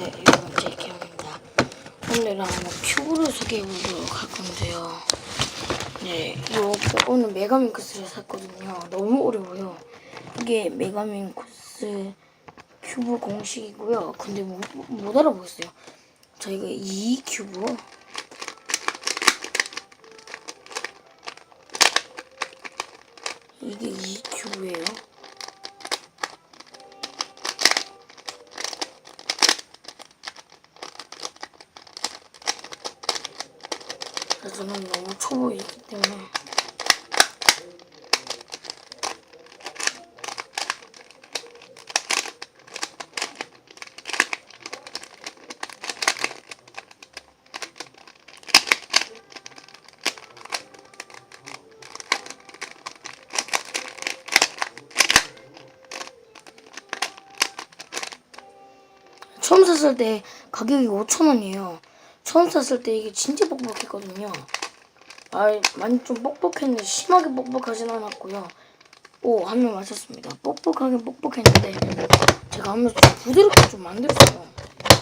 네, 여러분 제 기영입니다. 오늘은 큐브를 소개해보도록 할 건데요. 네, 요 오늘 메가민크스를 샀거든요. 너무 어려워요. 이게 메가민크스 큐브 공식이고요. 근데 못, 못 알아보겠어요. 자, 이거 2 큐브. 이게 2 큐브예요. 저는 너무 초보이기 때문에 처음 샀을 때 가격이 5,000원이에요. 처음 샀을 때 이게 진짜 뻑뻑했거든요. 아, 많이 좀 뻑뻑했는데 심하게 뻑뻑하진 않았고요. 오, 한 명 맞췄습니다. 뻑뻑하긴 뻑뻑했는데 제가 하면서 좀 부드럽게 좀 만들었어요.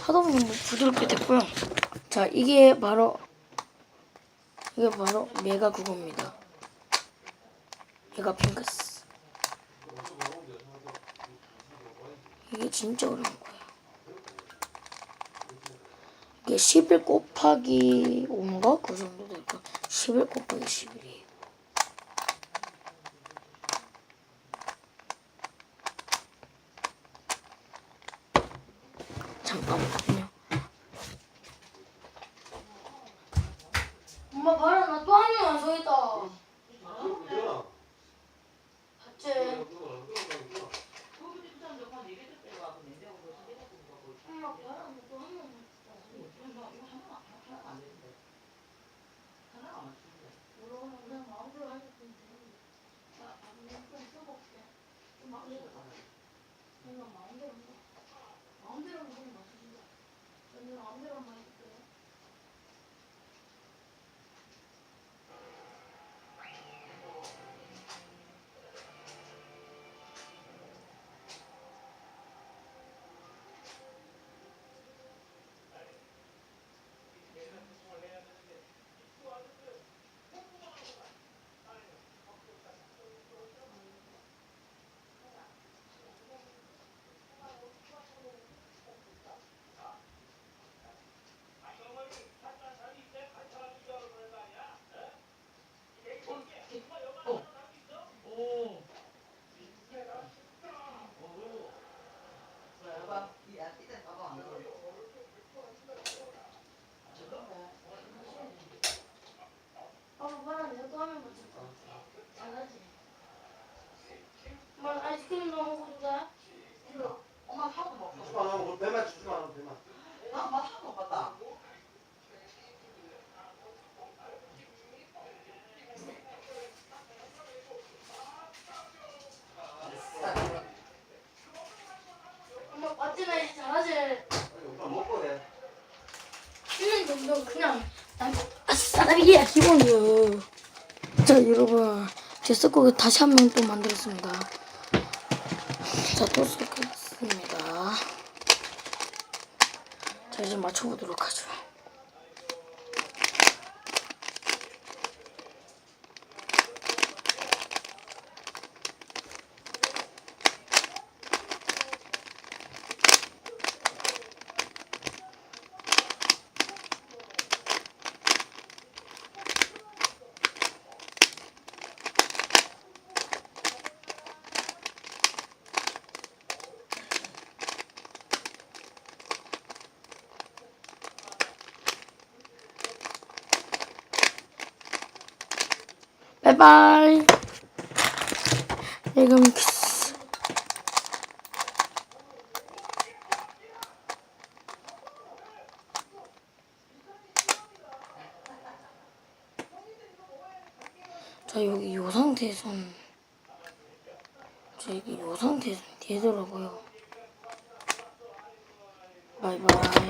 하다 보면 뭐 부드럽게 됐고요. 자, 이게 바로 이게 바로 메가 그겁니다. 메가 핑크스. 이게 진짜 어려운 거예요. 이게 11 곱하기 5인가? 그 정도 될 거야. 11 곱하기 11이에요. 잠깐만요. 엄마 봐라 나 또 한 명 완성했다. 봤지? 엄마 봐라 나또한 명 그냥 마음대로 할 건데. 나 좀 써볼게. 좀 마음대로. 내가 마음대로 해. 마음대로 하는 맛이야. 저는 마음대로 한번 해볼게요. 아빠 봐라 내가 또 하면 맞췄다. 잘하지? 엄마 아이스크림 넣어 먹어도 돼? 엄마 하고 먹어. 주지 마, 너 배만 주지 마, 너 배만. 나 엄마 하고 먹었다. 엄마 맞지 나 이제 잘하지? 오빠 먹고 해. 정도 그냥 난 아싸비야 기본이요. 자 여러분 제 섞고 다시 한명또 만들었습니다. 자또 섞겠습니다. 자 이제 맞춰보도록 하죠. 바이바이. 믹스. 자 여기 요 상태에선 자 여기 요 상태에선 되더라고요. 바이바이.